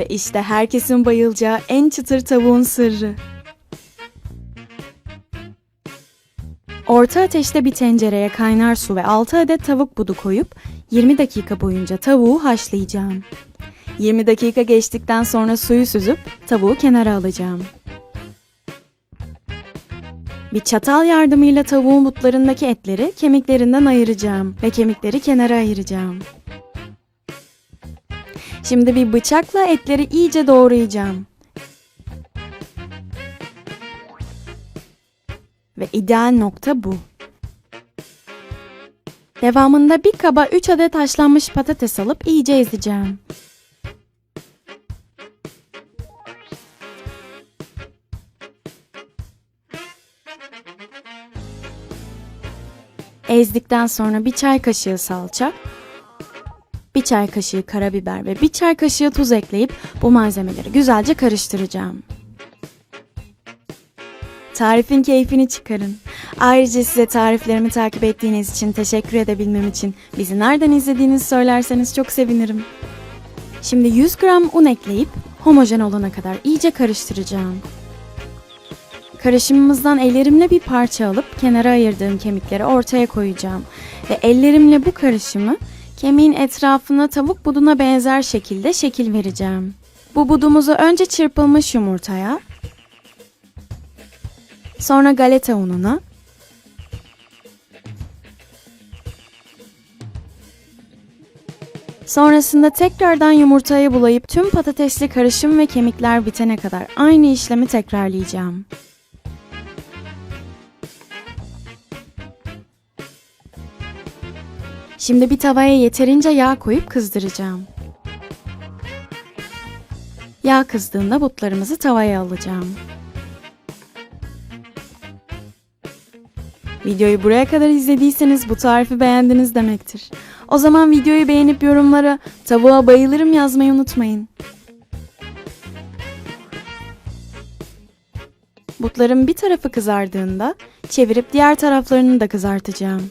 Ve işte herkesin bayılacağı en çıtır tavuğun sırrı. Orta ateşte bir tencereye kaynar su ve 6 adet tavuk budu koyup 20 dakika boyunca tavuğu haşlayacağım. 20 dakika geçtikten sonra suyu süzüp tavuğu kenara alacağım. Bir çatal yardımıyla tavuğun butlarındaki etleri kemiklerinden ayıracağım ve kemikleri kenara ayıracağım. Şimdi bir bıçakla etleri iyice doğrayacağım. Ve ideal nokta bu. Devamında bir kaba 3 adet haşlanmış patates alıp iyice ezeceğim. Ezdikten sonra bir çay kaşığı salça, bir çay kaşığı karabiber ve bir çay kaşığı tuz ekleyip bu malzemeleri güzelce karıştıracağım. Tarifin keyfini çıkarın. Ayrıca size tariflerimi takip ettiğiniz için teşekkür edebilmem için bizi nereden izlediğinizi söylerseniz çok sevinirim. Şimdi 100 gram un ekleyip homojen olana kadar iyice karıştıracağım. Karışımımızdan ellerimle bir parça alıp kenara ayırdığım kemikleri ortaya koyacağım ve ellerimle bu karışımı kemiğin etrafına tavuk buduna benzer şekilde şekil vereceğim. Bu budumuzu önce çırpılmış yumurtaya, sonra galeta ununa, Sonrasında tekrardan yumurtaya bulayıp tüm patatesli karışım ve kemikler bitene kadar aynı işlemi tekrarlayacağım. Şimdi bir tavaya yeterince yağ koyup kızdıracağım. Yağ kızdığında butlarımızı tavaya alacağım. Videoyu buraya kadar izlediyseniz bu tarifi beğendiniz demektir. O zaman videoyu beğenip yorumlara tavuğa bayılırım yazmayı unutmayın. Butların bir tarafı kızardığında çevirip diğer taraflarını da kızartacağım.